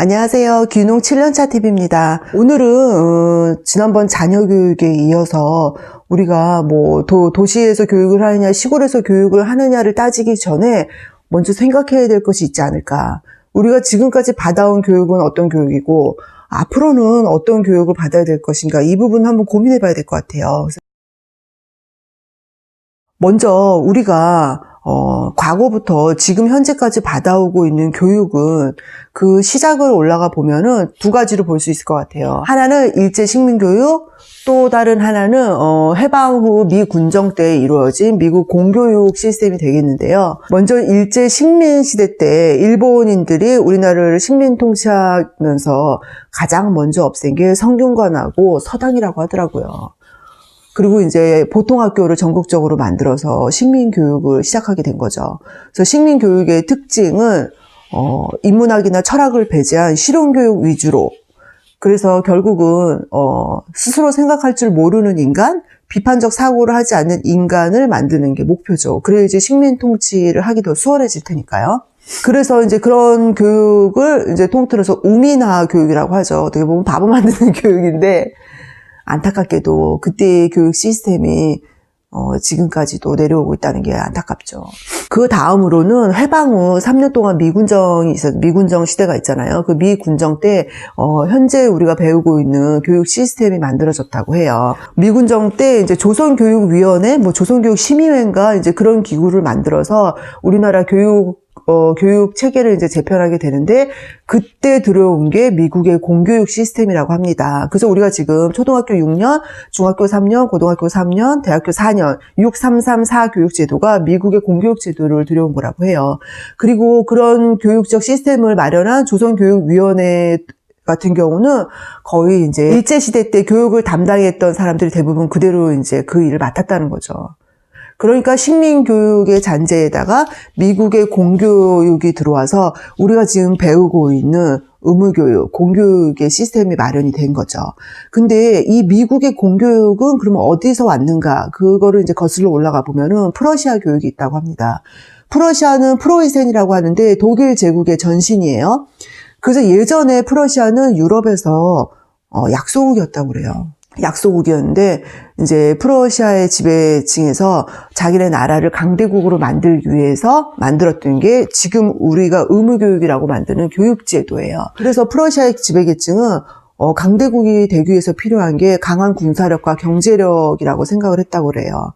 안녕하세요. 귀농 7년차 TV입니다. 오늘은 어, 지난번 자녀 교육에 이어서 우리가 뭐 도, 도시에서 교육을 하느냐 시골에서 교육을 하느냐를 따지기 전에 먼저 생각해야 될 것이 있지 않을까. 우리가 지금까지 받아온 교육은 어떤 교육이고 앞으로는 어떤 교육을 받아야 될 것인가 이 부분 한번 고민해 봐야 될 것 같아요. 먼저 우리가 어, 과거부터 지금 현재까지 받아오고 있는 교육은 그 시작을 올라가 보면은 두 가지로 볼 수 있을 것 같아요. 하나는 일제 식민 교육, 또 다른 하나는 어, 해방 후 미 군정 때 이루어진 미국 공교육 시스템이 되겠는데요. 먼저 일제 식민 시대 때 일본인들이 우리나라를 식민 통치하면서 가장 먼저 없앤 게 성균관하고 서당이라고 하더라고요. 그리고 이제 보통 학교를 전국적으로 만들어서 식민 교육을 시작하게 된 거죠. 그래서 식민 교육의 특징은 어, 인문학이나 철학을 배제한 실용 교육 위주로. 그래서 결국은 어, 스스로 생각할 줄 모르는 인간, 비판적 사고를 하지 않는 인간을 만드는 게 목표죠. 그래야지 식민 통치를 하기 더 수월해질 테니까요. 그래서 이제 그런 교육을 이제 통틀어서 우민화 교육이라고 하죠. 어떻게 보면 바보 만드는 교육인데 안타깝게도 그때의 교육 시스템이 어, 지금까지도 내려오고 있다는 게 안타깝죠. 그 다음으로는 해방 후 3년 동안 미군정이 있어 미군정 시대가 있잖아요. 그 미군정 때 어, 현재 우리가 배우고 있는 교육 시스템이 만들어졌다고 해요. 미군정 때 이제 조선교육위원회, 뭐 조선교육심의회인가 이제 그런 기구를 만들어서 우리나라 교육 어, 교육 체계를 이제 재편하게 되는데 그때 들어온 게 미국의 공교육 시스템이라고 합니다. 그래서 우리가 지금 초등학교 6년, 중학교 3년, 고등학교 3년, 대학교 4년, 6, 3, 3, 4 교육 제도가 미국의 공교육 제도를 들여온 거라고 해요. 그리고 그런 교육적 시스템을 마련한 조선교육위원회 같은 경우는 거의 이제 일제시대 때 교육을 담당했던 사람들이 대부분 그대로 이제 그 일을 맡았다는 거죠. 그러니까 식민교육의 잔재에다가 미국의 공교육이 들어와서 우리가 지금 배우고 있는 의무교육, 공교육의 시스템이 마련이 된 거죠. 근데 이 미국의 공교육은 그러면 어디서 왔는가? 그거를 이제 거슬러 올라가 보면은 프러시아 교육이 있다고 합니다. 프러시아는 프로이센이라고 하는데 독일 제국의 전신이에요. 그래서 예전에 프러시아는 유럽에서 어, 약소국이었다고 그래요. 약소국이었는데 이제 프러시아의 지배층에서 자기네 나라를 강대국으로 만들기 위해서 만들었던 게 지금 우리가 의무교육이라고 만드는 교육제도예요. 그래서 프러시아의 지배계층은 어, 강대국이 되기 위해서 필요한 게 강한 군사력과 경제력이라고 생각을 했다고 그래요.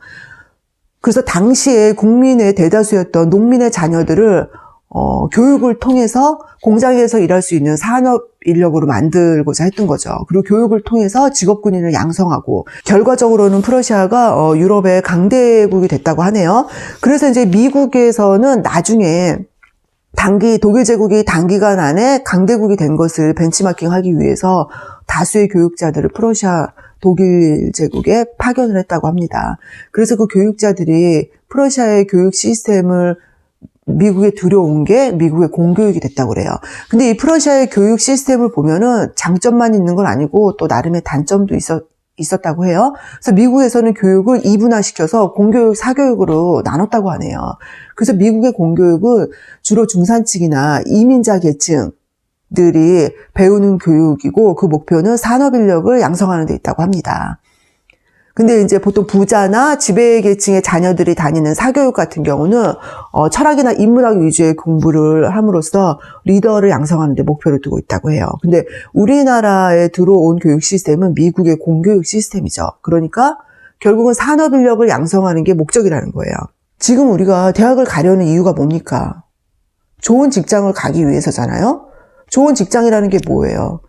그래서 당시에 국민의 대다수였던 농민의 자녀들을 어, 교육을 통해서 공장에서 일할 수 있는 산업 인력으로 만들고자 했던 거죠. 그리고 교육을 통해서 직업군인을 양성하고 결과적으로는 프러시아가 어, 유럽의 강대국이 됐다고 하네요. 그래서 이제 미국에서는 나중에 단기 독일 제국이 단기간 안에 강대국이 된 것을 벤치마킹하기 위해서 다수의 교육자들을 프러시아 독일 제국에 파견을 했다고 합니다. 그래서 그 교육자들이 프러시아의 교육 시스템을 미국에 들여온 게 미국의 공교육이 됐다고 그래요. 근데 이 프러시아의 교육 시스템을 보면은 장점만 있는 건 아니고 또 나름의 단점도 있었, 있었다고 해요. 그래서 미국에서는 교육을 이분화시켜서 공교육, 사교육으로 나눴다고 하네요. 그래서 미국의 공교육은 주로 중산층이나 이민자 계층 들이 배우는 교육이고 그 목표는 산업 인력을 양성하는 데 있다고 합니다. 근데 이제 보통 부자나 지배계층의 자녀들이 다니는 사교육 같은 경우는 어, 철학이나 인문학 위주의 공부를 함으로써 리더를 양성하는 데 목표를 두고 있다고 해요. 근데 우리나라에 들어온 교육 시스템은 미국의 공교육 시스템이죠. 그러니까 결국은 산업 인력을 양성하는 게 목적이라는 거예요. 지금 우리가 대학을 가려는 이유가 뭡니까? 좋은 직장을 가기 위해서잖아요. 좋은 직장이라는 게 뭐예요?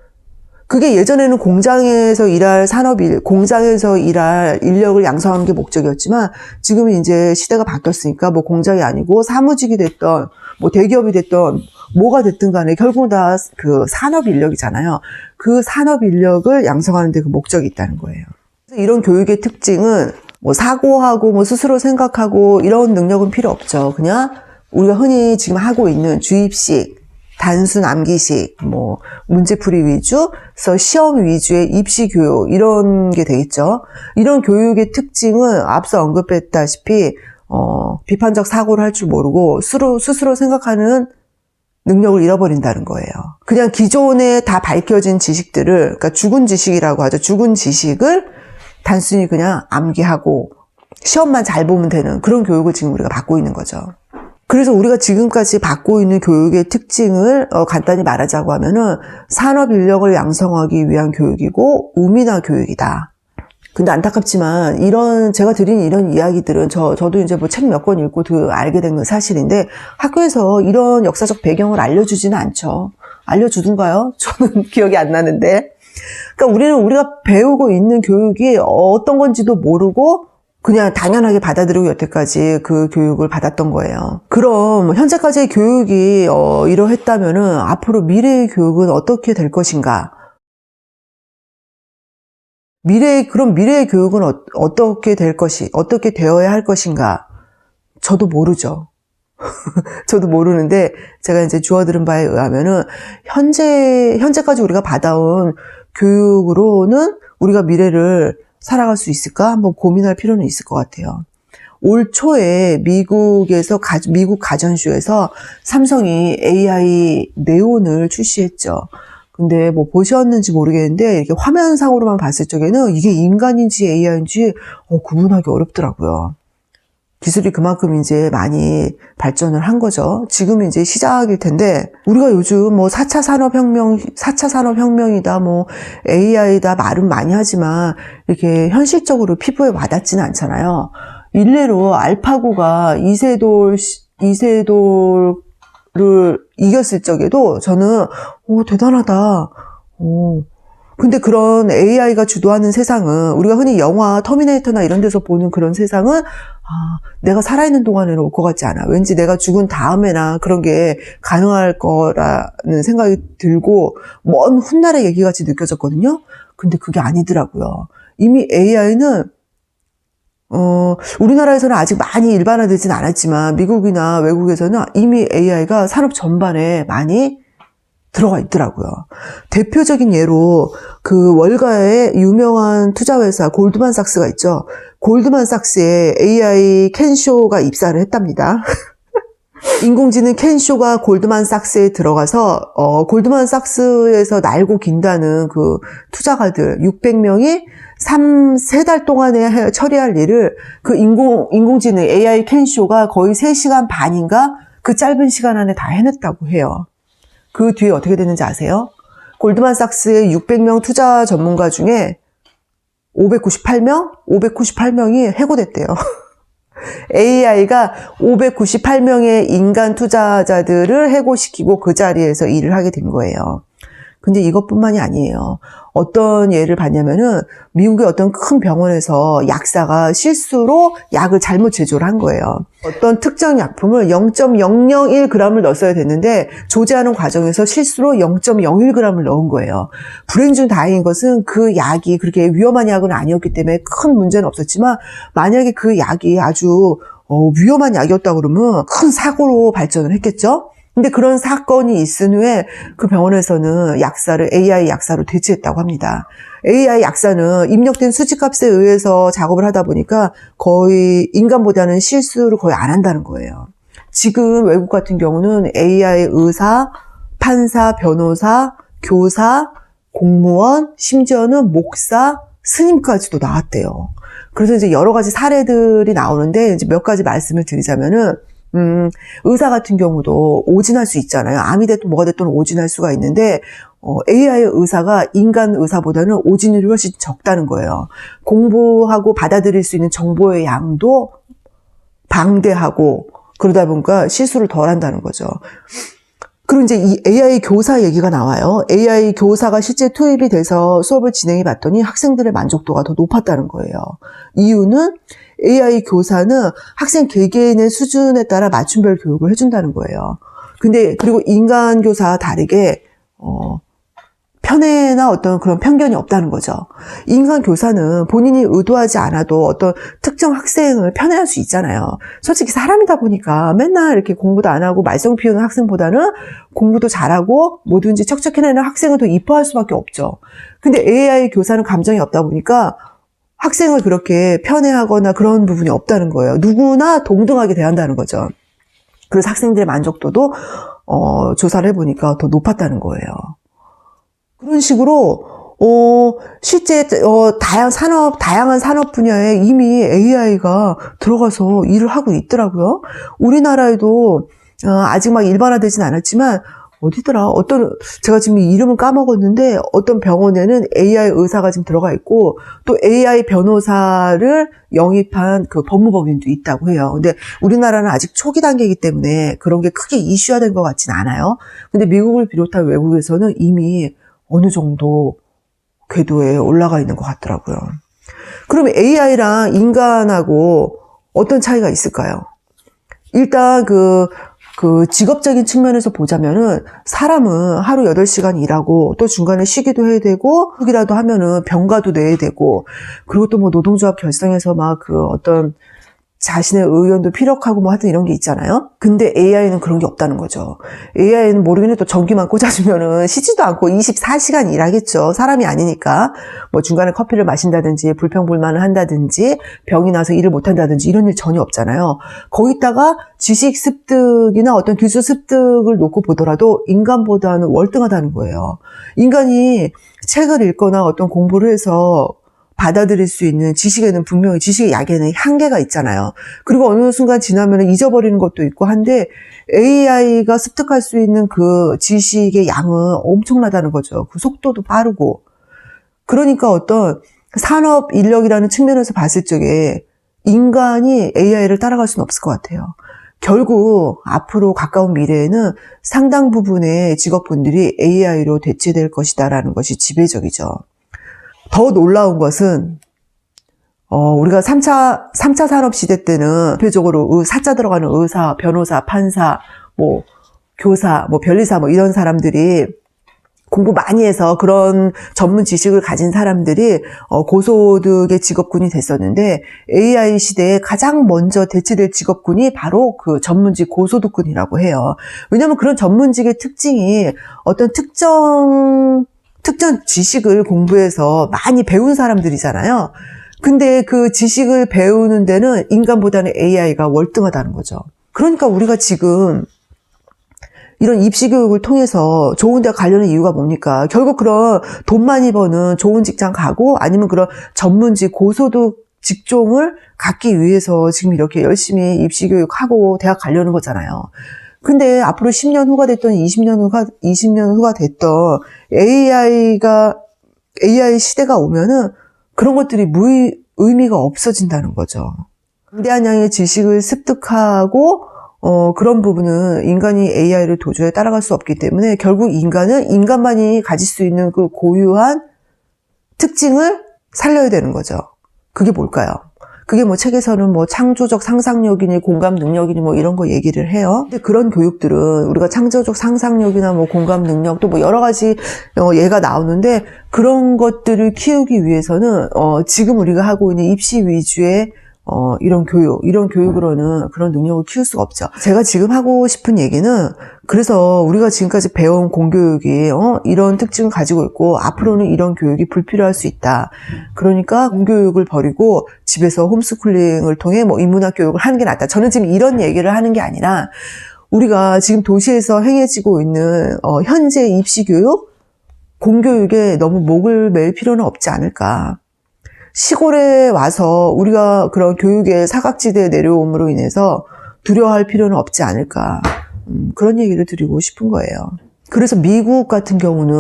그게 예전에는 공장에서 일할 산업일, 공장에서 일할 인력을 양성하는 게 목적이었지만 지금은 이제 시대가 바뀌었으니까 뭐 공장이 아니고 사무직이 됐던 뭐 대기업이 됐던 뭐가 됐든 간에 결국은 다그 산업 인력이잖아요. 그 산업 인력을 양성하는 데 그 목적이 있다는 거예요. 이런 교육의 특징은 뭐 사고하고 뭐 스스로 생각하고 이런 능력은 필요 없죠. 그냥 우리가 흔히 지금 하고 있는 주입식, 단순 암기식, 뭐 문제풀이 위주, 그래서 시험 위주의 입시 교육 이런 게 되겠죠. 이런 교육의 특징은 앞서 언급했다시피 어, 비판적 사고를 할 줄 모르고 스스로 스스로 생각하는 능력을 잃어버린다는 거예요. 그냥 기존에 다 밝혀진 지식들을, 그러니까 죽은 지식이라고 하죠. 죽은 지식을 단순히 그냥 암기하고 시험만 잘 보면 되는 그런 교육을 지금 우리가 받고 있는 거죠. 그래서 우리가 지금까지 받고 있는 교육의 특징을 어, 간단히 말하자고 하면은 산업 인력을 양성하기 위한 교육이고 우미나 교육이다. 근데 안타깝지만 이런 제가 드린 이런 이야기들은 저 저도 이제 뭐 책 몇 권 읽고 그 알게 된 건 사실인데 학교에서 이런 역사적 배경을 알려주지는 않죠. 알려주든가요? 저는 기억이 안 나는데. 그러니까 우리는 우리가 배우고 있는 교육이 어떤 건지도 모르고 그냥 당연하게 받아들이고 여태까지 그 교육을 받았던 거예요. 그럼 현재까지의 교육이 어, 이러했다면은 앞으로 미래의 교육은 어떻게 될 것인가? 미래 그럼 미래의 교육은 어, 어떻게 될 것이 어떻게 되어야 할 것인가? 저도 모르죠. 저도 모르는데 제가 이제 주워 들은 바에 의하면은 현재 현재까지 우리가 받아온 교육으로는 우리가 미래를 살아갈 수 있을까 한번 고민할 필요는 있을 것 같아요. 올 초에 미국에서 가- 미국 가전쇼에서 삼성이 AI 네온을 출시했죠. 근데 뭐 보셨는지 모르겠는데 이렇게 화면상으로만 봤을 적에는 이게 인간인지 AI인지 어, 구분하기 어렵더라고요. 기술이 그만큼 이제 많이 발전을 한 거죠. 지금 이제 시작일 텐데, 우리가 요즘 뭐 4차 산업혁명, 4차 산업혁명이다, 뭐 AI다 말은 많이 하지만, 이렇게 현실적으로 피부에 와닿지는 않잖아요. 일례로 알파고가 이세돌, 씨- 이세돌을 이겼을 적에도 저는, 오, 대단하다. 오, 근데 그런 AI가 주도하는 세상은 우리가 흔히 영화 터미네이터나 이런 데서 보는 그런 세상은 아, 내가 살아있는 동안에는 올 것 같지 않아. 왠지 내가 죽은 다음에나 그런 게 가능할 거라는 생각이 들고 먼 훗날의 얘기 같이 느껴졌거든요. 근데 그게 아니더라고요. 이미 AI는 어, 우리나라에서는 아직 많이 일반화되진 않았지만 미국이나 외국에서는 이미 AI가 산업 전반에 많이 들어가 있더라고요. 대표적인 예로 그 월가의 유명한 투자회사 골드만삭스가 있죠. 골드만삭스에 AI 캔쇼가 입사를 했답니다. 인공지능 캔쇼가 골드만삭스에 들어가서 어, 골드만삭스에서 날고 긴다는 그 투자가들 600명이 3, 3달 동안에 해- 처리할 일을 그 인공, 인공지능 AI 캔쇼가 거의 3시간 반인가 그 짧은 시간 안에 다 해냈다고 해요. 그 뒤에 어떻게 됐는지 아세요? 골드만삭스의 600명 투자 전문가 중에 598명? 598명이 해고됐대요. AI가 598명의 인간 투자자들을 해고시키고 그 자리에서 일을 하게 된 거예요. 근데 이것뿐만이 아니에요. 어떤 예를 봤냐면은 미국의 어떤 큰 병원에서 약사가 실수로 약을 잘못 제조를 한 거예요. 어떤 특정 약품을 0.001g을 넣었어야 됐는데 조제하는 과정에서 실수로 0.01g을 넣은 거예요. 불행 중 다행인 것은 그 약이 그렇게 위험한 약은 아니었기 때문에 큰 문제는 없었지만 만약에 그 약이 아주 어, 위험한 약이었다 그러면 큰 사고로 발전을 했겠죠. 근데 그런 사건이 있은 후에 그 병원에서는 약사를 AI 약사로 대체했다고 합니다. AI 약사는 입력된 수치값에 의해서 작업을 하다 보니까 거의 인간보다는 실수를 거의 안 한다는 거예요. 지금 외국 같은 경우는 AI 의사, 판사, 변호사, 교사, 공무원, 심지어는 목사, 스님까지도 나왔대요. 그래서 이제 여러 가지 사례들이 나오는데 이제 몇 가지 말씀을 드리자면은 음, 의사 같은 경우도 오진할 수 있잖아요. 암이 됐든 뭐가 됐든 오진할 수가 있는데 어, AI 의사가 인간 의사보다는 오진율이 훨씬 적다는 거예요. 공부하고 받아들일 수 있는 정보의 양도 방대하고 그러다 보니까 실수를 덜 한다는 거죠. 그리고 이제 이 AI 교사 얘기가 나와요. AI 교사가 실제 투입이 돼서 수업을 진행해 봤더니 학생들의 만족도가 더 높았다는 거예요. 이유는 AI 교사는 학생 개개인의 수준에 따라 맞춤별 교육을 해준다는 거예요. 근데 그리고 인간 교사와 다르게 어, 편애나 어떤 그런 편견이 없다는 거죠. 인간 교사는 본인이 의도하지 않아도 어떤 특정 학생을 편애할 수 있잖아요. 솔직히 사람이다 보니까 맨날 이렇게 공부도 안 하고 말썽 피우는 학생보다는 공부도 잘하고 뭐든지 척척해내는 학생을 더 이뻐할 수밖에 없죠. 근데 AI 교사는 감정이 없다 보니까 학생을 그렇게 편애하거나 그런 부분이 없다는 거예요. 누구나 동등하게 대한다는 거죠. 그래서 학생들의 만족도도 어, 조사를 해보니까 더 높았다는 거예요. 그런 식으로 어, 실제 어, 다양 산업 다양한 산업 분야에 이미 AI가 들어가서 일을 하고 있더라고요. 우리나라에도 어, 아직 막 일반화되진 않았지만 어디더라? 어떤 제가 지금 이름을 까먹었는데 어떤 병원에는 AI 의사가 지금 들어가 있고 또 AI 변호사를 영입한 그 법무법인도 있다고 해요. 근데 우리나라는 아직 초기 단계이기 때문에 그런 게 크게 이슈화된 것 같진 않아요. 근데 미국을 비롯한 외국에서는 이미 어느 정도 궤도에 올라가 있는 것 같더라고요. 그럼 AI랑 인간하고 어떤 차이가 있을까요? 일단 그, 그 직업적인 측면에서 보자면은 사람은 하루 8시간 일하고 또 중간에 쉬기도 해야 되고 혹이라도 하면은 병가도 내야 되고 그리고 또 뭐 노동조합 결성해서 막 그 어떤 자신의 의견도 피력하고 뭐 하여튼 이런 게 있잖아요. 근데 AI는 그런 게 없다는 거죠. AI는 모르긴 해도 전기만 꽂아주면은 쉬지도 않고 24시간 일하겠죠. 사람이 아니니까. 뭐 중간에 커피를 마신다든지 불평불만을 한다든지 병이 나서 일을 못 한다든지 이런 일 전혀 없잖아요. 거기다가 지식 습득이나 어떤 기술 습득을 놓고 보더라도 인간보다는 월등하다는 거예요. 인간이 책을 읽거나 어떤 공부를 해서 받아들일 수 있는 지식에는 분명히 지식의 약에는 한계가 있잖아요. 그리고 어느 순간 지나면 잊어버리는 것도 있고 한데 AI가 습득할 수 있는 그 지식의 양은 엄청나다는 거죠. 그 속도도 빠르고. 그러니까 어떤 산업 인력이라는 측면에서 봤을 적에 인간이 AI를 따라갈 수는 없을 것 같아요. 결국 앞으로 가까운 미래에는 상당 부분의 직업군들이 AI로 대체될 것이다라는 것이 지배적이죠. 더 놀라운 것은 어, 우리가 3차, 3차 산업 시대 때는 대표적으로 의, 사자 들어가는 의사, 변호사, 판사, 뭐, 교사, 뭐, 변리사, 뭐, 이런 사람들이 공부 많이 해서 그런 전문 지식을 가진 사람들이 어, 고소득의 직업군이 됐었는데 AI 시대에 가장 먼저 대체될 직업군이 바로 그 전문직 고소득군이라고 해요. 왜냐하면 그런 전문직의 특징이 어떤 특정 특정 지식을 공부해서 많이 배운 사람들이잖아요. 근데 그 지식을 배우는 데는 인간보다는 AI가 월등하다는 거죠. 그러니까 우리가 지금 이런 입시 교육을 통해서 좋은 데 가려는 이유가 뭡니까? 결국 그런 돈 많이 버는 좋은 직장 가고 아니면 그런 전문직 고소득 직종을 갖기 위해서 지금 이렇게 열심히 입시 교육하고 대학 가려는 거잖아요. 근데 앞으로 10년 후가 됐던 20년 후가 20년 후가 됐던 AI가 AI 시대가 오면은 그런 것들이 무의 의미가 없어진다는 거죠. 강대한 양의 지식을 습득하고 어, 그런 부분은 인간이 AI를 도저히 따라갈 수 없기 때문에 결국 인간은 인간만이 가질 수 있는 그 고유한 특징을 살려야 되는 거죠. 그게 뭘까요? 그게 뭐 책에서는 뭐 창조적 상상력이니 공감 능력이니 뭐 이런 거 얘기를 해요. 근데 그런 교육들은 우리가 창조적 상상력이나 뭐 공감 능력 또 뭐 여러 가지 어, 예가 나오는데 그런 것들을 키우기 위해서는 어, 지금 우리가 하고 있는 입시 위주의 어, 이런 교육, 이런 교육으로는 그런 능력을 키울 수가 없죠. 제가 지금 하고 싶은 얘기는 그래서 우리가 지금까지 배운 공교육이 어, 이런 특징을 가지고 있고 앞으로는 이런 교육이 불필요할 수 있다. 그러니까 공교육을 버리고 집에서 홈스쿨링을 통해 뭐 인문학 교육을 하는 게 낫다. 저는 지금 이런 얘기를 하는 게 아니라 우리가 지금 도시에서 행해지고 있는 어, 현재 입시 교육, 공교육에 너무 목을 맬 필요는 없지 않을까. 시골에 와서 우리가 그런 교육의 사각지대에 내려옴으로 인해서 두려워할 필요는 없지 않을까. 음, 그런 얘기를 드리고 싶은 거예요. 그래서 미국 같은 경우는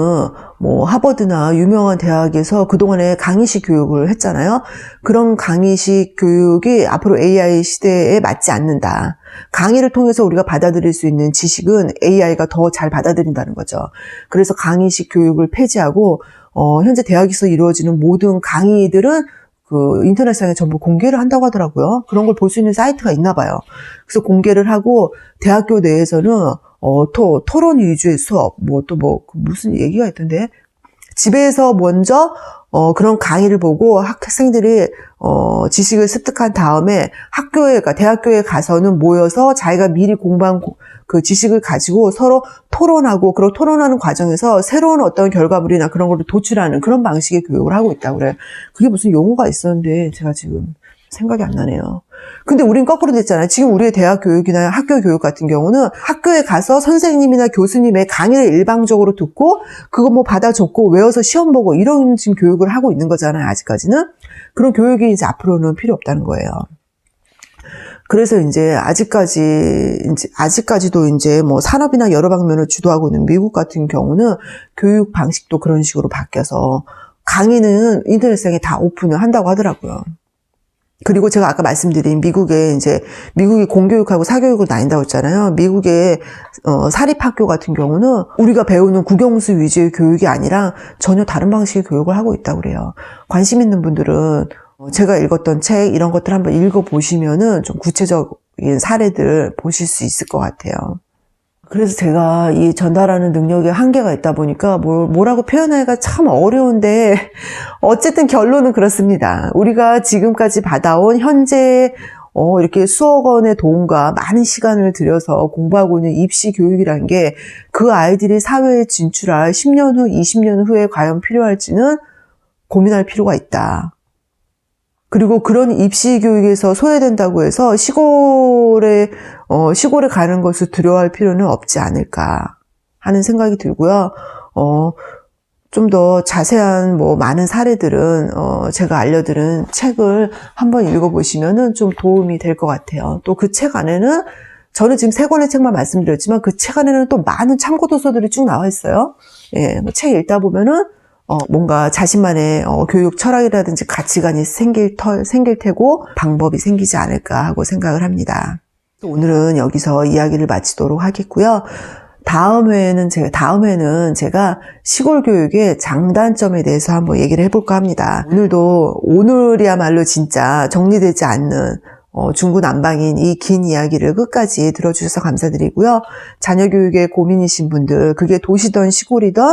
뭐 하버드나 유명한 대학에서 그동안에 강의식 교육을 했잖아요. 그런 강의식 교육이 앞으로 AI 시대에 맞지 않는다. 강의를 통해서 우리가 받아들일 수 있는 지식은 AI가 더 잘 받아들인다는 거죠. 그래서 강의식 교육을 폐지하고 어, 현재 대학에서 이루어지는 모든 강의들은 그 인터넷상에 전부 공개를 한다고 하더라고요. 그런 걸 볼 수 있는 사이트가 있나 봐요. 그래서 공개를 하고 대학교 내에서는 어, 토, 토론 위주의 수업, 뭐 또뭐 무슨 얘기가 있던데 집에서 먼저 어, 그런 강의를 보고 학생들이 어, 지식을 습득한 다음에 학교에, 가 대학교에 가서는 모여서 자기가 미리 공부한 고- 그 지식을 가지고 서로 토론하고, 그리고 토론하는 과정에서 새로운 어떤 결과물이나 그런 거를 도출하는 그런 방식의 교육을 하고 있다고 그래요. 그게 무슨 용어가 있었는데 제가 지금 생각이 안 나네요. 근데 우린 거꾸로 됐잖아요. 지금 우리의 대학 교육이나 학교 교육 같은 경우는 학교에 가서 선생님이나 교수님의 강의를 일방적으로 듣고 그거 뭐 받아 적고 외워서 시험 보고 이런 지금 교육을 하고 있는 거잖아요. 아직까지는. 그런 교육이 이제 앞으로는 필요 없다는 거예요. 그래서 이제 아직까지 이제 아직까지도 이제 뭐 산업이나 여러 방면을 주도하고 있는 미국 같은 경우는 교육 방식도 그런 식으로 바뀌어서 강의는 인터넷상에 다 오픈을 한다고 하더라고요. 그리고 제가 아까 말씀드린 미국에 이제 미국이 공교육하고 사교육을 나뉜다고 했잖아요. 미국의 어, 사립학교 같은 경우는 우리가 배우는 국영수 위주의 교육이 아니라 전혀 다른 방식의 교육을 하고 있다고 그래요. 관심 있는 분들은 어, 제가 읽었던 책 이런 것들 한번 읽어보시면은 좀 구체적인 사례들 보실 수 있을 것 같아요. 그래서 제가 이 전달하는 능력에 한계가 있다 보니까 뭘, 뭐라고 표현하기가 참 어려운데 어쨌든 결론은 그렇습니다. 우리가 지금까지 받아온 현재 어, 이렇게 수억 원의 돈과 많은 시간을 들여서 공부하고 있는 입시 교육이란 게 그 아이들이 사회에 진출할 10년 후, 20년 후에 과연 필요할지는 고민할 필요가 있다. 그리고 그런 입시 교육에서 소외된다고 해서 시골에 어, 시골에 가는 것을 두려워할 필요는 없지 않을까 하는 생각이 들고요. 어, 좀 더 자세한 뭐 많은 사례들은 어, 제가 알려드린 책을 한번 읽어보시면은 좀 도움이 될 것 같아요. 또 그 책 안에는 저는 지금 세 권의 책만 말씀드렸지만 그 책 안에는 또 많은 참고 도서들이 쭉 나와 있어요. 예, 뭐 책 읽다 보면은 어, 뭔가 자신만의 어, 교육 철학이라든지 가치관이 생길 터, 생길 테고 방법이 생기지 않을까 하고 생각을 합니다. 또 오늘은 여기서 이야기를 마치도록 하겠고요. 다음 회에는 제가 다음 회는 제가 시골 교육의 장단점에 대해서 한번 얘기를 해볼까 합니다. 오늘도 오늘이야말로 진짜 정리되지 않는 어, 중구난방인 이 긴 이야기를 끝까지 들어주셔서 감사드리고요. 자녀 교육에 고민이신 분들, 그게 도시든 시골이든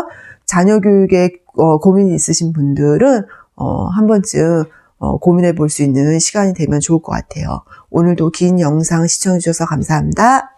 자녀 교육에 어, 고민이 있으신 분들은 어, 한 번쯤 어, 고민해 볼 수 있는 시간이 되면 좋을 것 같아요. 오늘도 긴 영상 시청해 주셔서 감사합니다.